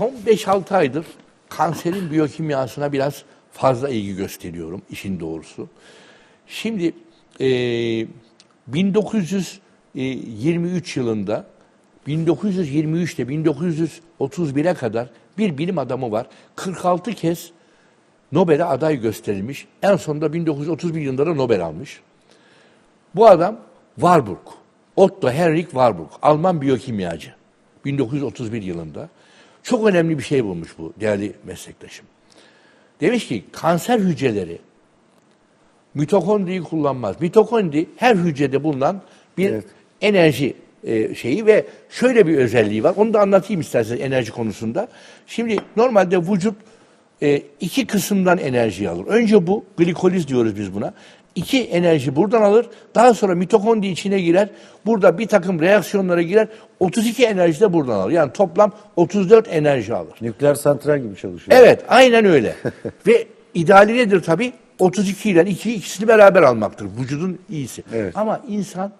son 5-6 aydır kanserin biyokimyasına biraz fazla ilgi gösteriyorum işin doğrusu. Şimdi e, 1923 yılında 1923 ile 1931'e kadar bir bilim adamı var. 46 kez Nobel'e aday gösterilmiş. En sonunda 1931 yılında da Nobel almış. Bu adam Warburg. Otto Henrik Warburg. Alman biyokimyacı. 1931 yılında. Çok önemli bir şey bulmuş bu değerli meslektaşım. Demiş ki kanser hücreleri mitokondriyi kullanmaz. Mitokondri her hücrede bulunan bir Evet. enerji e, şeyi ve şöyle bir özelliği var. Onu da anlatayım isterseniz enerji konusunda. Şimdi normalde vücut e, iki kısımdan enerji alır. Önce bu glikoliz diyoruz biz buna. İki enerji buradan alır. Daha sonra mitokondri içine girer. Burada bir takım reaksiyonlara girer. 32 enerji de buradan alır. Yani toplam 34 enerji alır. Nükleer santral gibi çalışıyor. Evet, aynen öyle. Ve ideali nedir tabii? 32 ile 2 ikisini beraber almaktır. Vücudun iyisi. Evet. Ama insan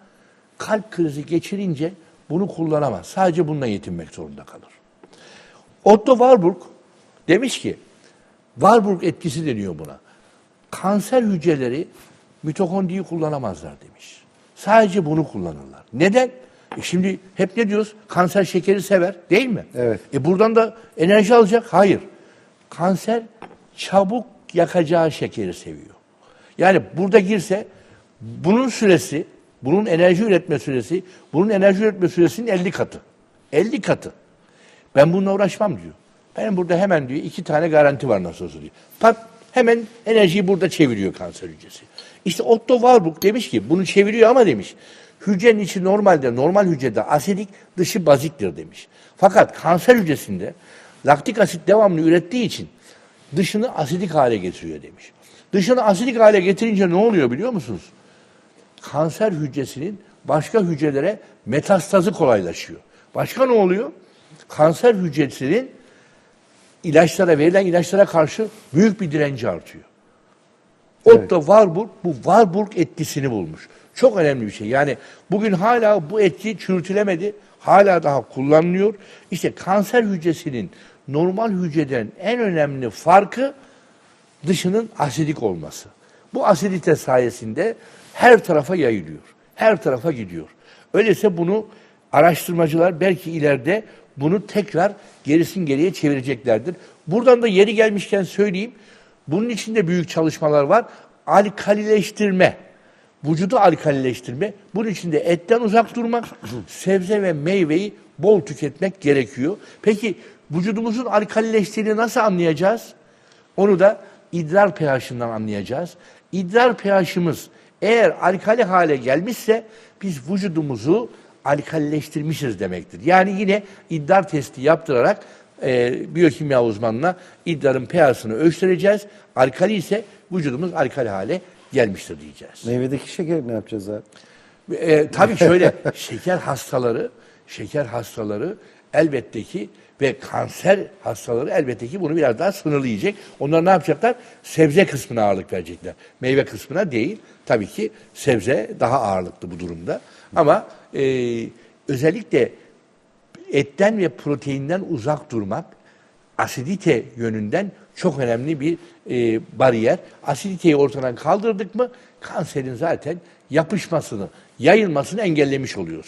kalp krizi geçirince bunu kullanamaz. Sadece bununla yetinmek zorunda kalır. Otto Warburg demiş ki, Warburg etkisi deniyor buna. Kanser hücreleri mitokondriyi kullanamazlar demiş. Sadece bunu kullanırlar. Neden? E şimdi hep ne diyoruz? Kanser şekeri sever değil mi? Evet. E buradan da enerji alacak. Hayır. Kanser çabuk yakacağı şekeri seviyor. Yani burada girse bunun süresi, bunun enerji üretme süresi, bunun enerji üretme süresinin 50 katı. 50 katı. Ben bununla uğraşmam diyor. Benim burada hemen diyor iki tane garanti var nasıl olsa diyor. Pat hemen enerjiyi burada çeviriyor kanser hücresi. İşte Otto Warburg demiş ki bunu çeviriyor ama demiş hücrenin içi normalde normal hücrede asidik dışı baziktir demiş. Fakat kanser hücresinde laktik asit devamlı ürettiği için dışını asidik hale getiriyor demiş. Dışını asidik hale getirince ne oluyor biliyor musunuz? kanser hücresinin başka hücrelere metastazı kolaylaşıyor. Başka ne oluyor? Kanser hücresinin ilaçlara verilen ilaçlara karşı büyük bir direnci artıyor. Otto Warburg bu Warburg etkisini bulmuş. Çok önemli bir şey. Yani bugün hala bu etki çürütülemedi. Hala daha kullanılıyor. İşte kanser hücresinin normal hücreden en önemli farkı dışının asidik olması. Bu asidite sayesinde her tarafa yayılıyor. Her tarafa gidiyor. Öyleyse bunu araştırmacılar belki ileride bunu tekrar gerisin geriye çevireceklerdir. Buradan da yeri gelmişken söyleyeyim. Bunun için de büyük çalışmalar var. Alkalileştirme. Vücudu alkalileştirme. Bunun için de etten uzak durmak, sebze ve meyveyi bol tüketmek gerekiyor. Peki vücudumuzun alkalileştiğini nasıl anlayacağız? Onu da idrar pH'ından anlayacağız. İdrar pH'ımız eğer alkali hale gelmişse biz vücudumuzu alkalileştirmişiz demektir. Yani yine idrar testi yaptırarak e, biyokimya uzmanına idrarın pH'ını ölçtüreceğiz. Alkali ise vücudumuz alkali hale gelmiştir diyeceğiz. Meyvedeki şekeri ne yapacağız abi? E, tabii şöyle şeker hastaları, şeker hastaları elbette ki ve kanser hastaları elbette ki bunu biraz daha sınırlı yiyecek. Onlar ne yapacaklar? Sebze kısmına ağırlık verecekler. Meyve kısmına değil. Tabii ki sebze daha ağırlıklı bu durumda. Ama e, özellikle etten ve proteinden uzak durmak asidite yönünden çok önemli bir e, bariyer. Asiditeyi ortadan kaldırdık mı kanserin zaten yapışmasını, yayılmasını engellemiş oluyoruz.